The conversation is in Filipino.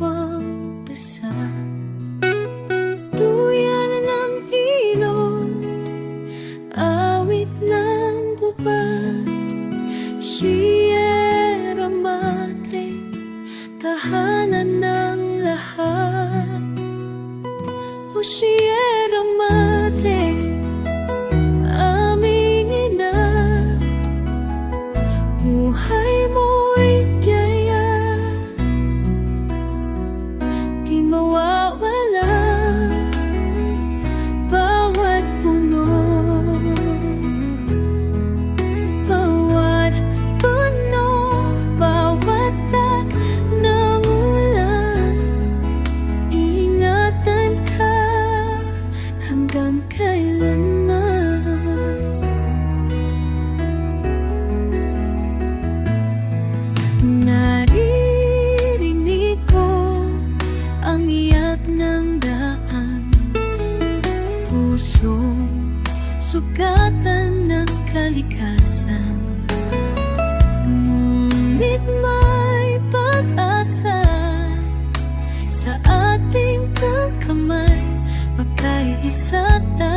kong basa Tuyan ng ilog Awit ng gubat Sierra Madre Tahanan ng lahat. O ang iyak ng daan. Pusong sugatan ng kalikasan. Ngunit may pag-asa Sa ating kamay Magkaiisa tayo.